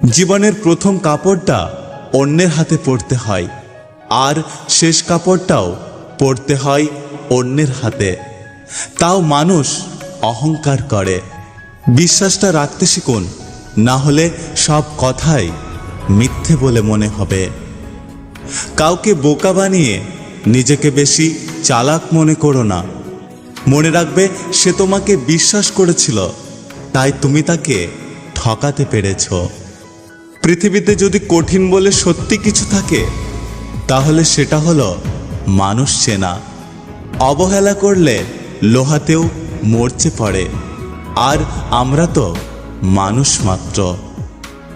জীবনের প্রথম কাপড়টা অন্যের হাতে পড়তে হয়, আর শেষ কাপড়টাও পড়তে হয় অন্যের হাতে। তাও মানুষ অহংকার করে। বিশ্বাসটা রাখতে শিখুন, না হলে সব কথাই মিথ্যে বলে মনে হবে। কাউকে বোকা বানিয়ে নিজেকে বেশি চালাক মনে করো না। মনে রাখবে সে তোমাকে বিশ্বাস করেছিল, তাই তুমি তাকে ঠকাতে পেরেছ। পৃথিবীতে যদি কঠিন বলে সত্যি কিছু থাকে, তাহলে সেটা হলো মানুষ চেনা। অবহেলা করলে লোহাতেও মরচে পড়ে। আর আমরা তো মানুষ মাত্র।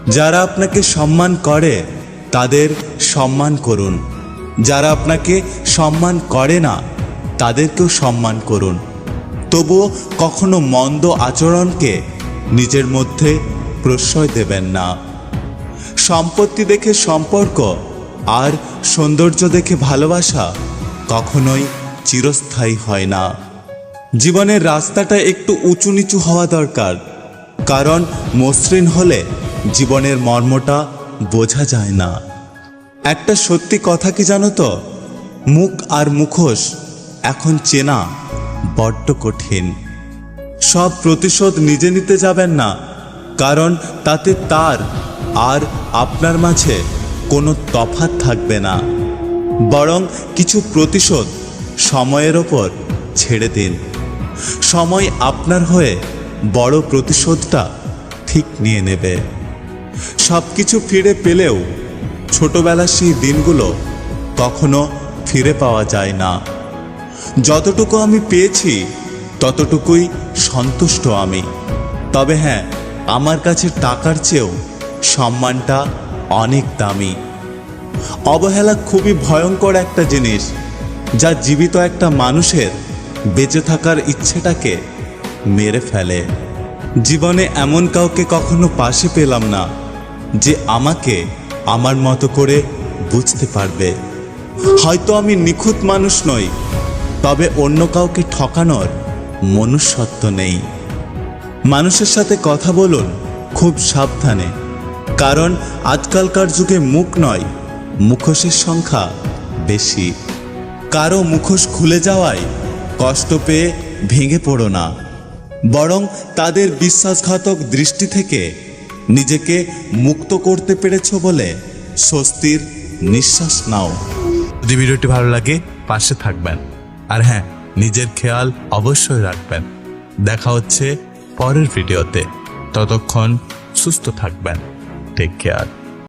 যারা আপনাকে সম্মান করে, তাদের সম্মান করুন। যারা আপনাকে সম্মান করে না, তাদেরকেও সম্মান করুন। তবুও কখনো মন্দ আচরণকে নিজের মধ্যে প্রশ্রয় দেবেন না। সম্পত্তি দেখে সম্পর্ক আর সৌন্দর্য দেখে ভালোবাসা কখনোই চিরস্থায়ী হয় না। জীবনের রাস্তাটা একটু উঁচু নিচু হওয়া দরকার, কারণ মসৃণ হলে জীবনের মর্মটা বোঝা যায় না। একটা সত্যি কথা কি জানো তো? মুখ আর মুখোশ এখন চেনা বড্ড কঠিন। সব প্রতিশোধ নিজে নিতে যাবেন না কারণ তাতে তার আর আপনার মাঝে কোনো তফাৎ থাকবে না। বরং কিছু প্রতিশোধ সময়ের ওপর ছেড়ে দিন। সময় আপনার হয়ে বড় প্রতিশোধটা ঠিক নিয়ে নেবে। সব কিছু ফিরে পেলেও ছোটবেলার সেই দিনগুলো কখনো ফিরে পাওয়া যায় না। যতটুকু আমি পেয়েছি, ততটুকুই সন্তুষ্ট আমি। তবে হ্যাঁ আমার কাছে টাকার চেয়েও সম্মানটা অনেক দামি। অবহেলা খুবই ভয়ঙ্কর একটা জিনিস, যা জীবিত একটা মানুষের বেঁচে থাকার ইচ্ছেটাকে মেরে ফেলে। জীবনে এমন কাউকে কখনো পাশে পেলাম না, যে আমাকে আমার মতো করে বুঝতে পারবে। হয়তো আমি নিখুঁত মানুষ নই, তবে অন্য কাউকে ঠকানোর মনুষ্যত্ব নেই। মানুষের সাথে কথা বলুন খুব সাবধানে, কারণ আজকালকার যুগে মুখ নয়, মুখোশের সংখ্যা বেশি। কারও মুখোশ খুলে যাওয়ায় কষ্ট পেয়ে ভেঙে পড়ো না, বরং তাদের বিশ্বাসঘাতক দৃষ্টি থেকে নিজেকে মুক্ত করতে পেরেছ বলে স্বস্তির নিঃশ্বাস নাও। যদি ভিডিওটি ভালো লাগে, পাশে থাকবেন। আর হ্যাঁ নিজের খেয়াল অবশ্যই রাখবেন। দেখা হচ্ছে পরের ভিডিওতে। ততক্ষণ সুস্থ থাকবেন। Take care